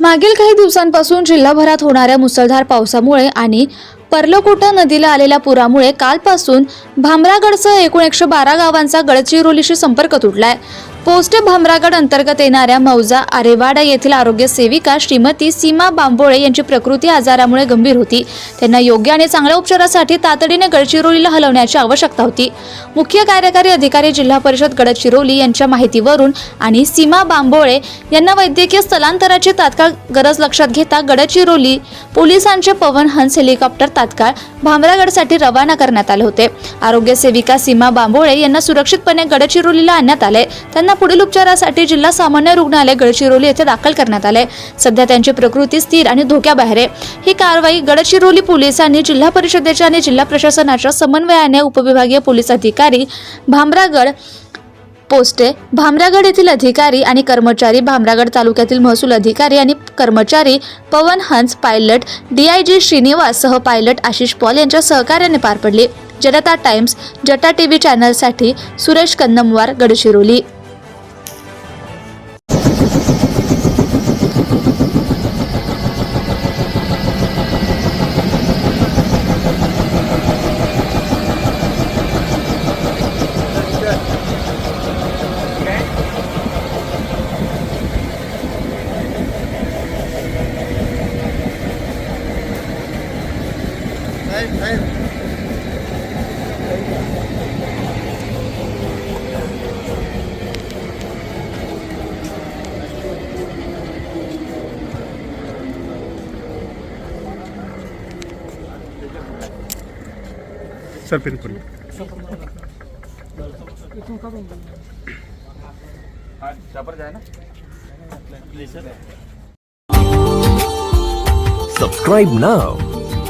मागील काही दिवसांपासून जिल्हाभरात होणाऱ्या मुसळधार पावसामुळे आणि पर्लकोटा नदीला आलेल्या पुरामुळे कालपासून भामरागडसह एकूण एकशे बारा गावांचा गडचिरोलीशी संपर्क तुटलाय. पोस्ट भामरागड अंतर्गत येणाऱ्या मौजा आरेवाडा येथील आरोग्य सेविका श्रीमती सीमा बांबोळे यांची प्रकृती आजारामुळे गंभीर होती. त्यांना योग्य आणि चांगल्या उपचारासाठी तातडीने गडचिरोलीला हलवण्याची आवश्यकता होती. मुख्य कार्यकारी अधिकारी जिल्हा परिषद गडचिरोली यांच्या माहितीवरून आणि सीमा बांबोळे यांना वैद्यकीय स्थलांतराची तात्काळ गरज लक्षात घेता गडचिरोली पोलिसांचे पवन हंस हेलिकॉप्टर तात्काळ भामरागडसाठी रवाना करण्यात आले होते. आरोग्य सेविका सीमा बांबोळे यांना सुरक्षितपणे गडचिरोलीला आणण्यात आले. त्यांना पुढील उपचारासाठी जिल्हा सामान्य रुग्णालय गडचिरोली येथे दाखल करण्यात आले. सध्या त्यांची प्रकृती स्थिर आणि धोक्याबाहेर आहे. ही कारवाई गडचिरोली पोलिसांनी जिल्हा परिषदेच्या आणि जिल्हा प्रशासनाच्या समन्वयाने उपविभागीय पोलीस अधिकारी भामरागड पोस्टे भामरागड येथील अधिकारी आणि कर्मचारी भामरागड तालुक्यातील महसूल अधिकारी आणि कर्मचारी पवन हंस पायलट डीआयजी श्रीनिवास सह पायलट आशिष पॉल यांच्या सहकार्याने पार पडले. जनता टाइम्स जटा TV चॅनलसाठी Suresh Kannamwar Gadchiroli. time, time. Sir pin ಕೊಡಿ Subscribe now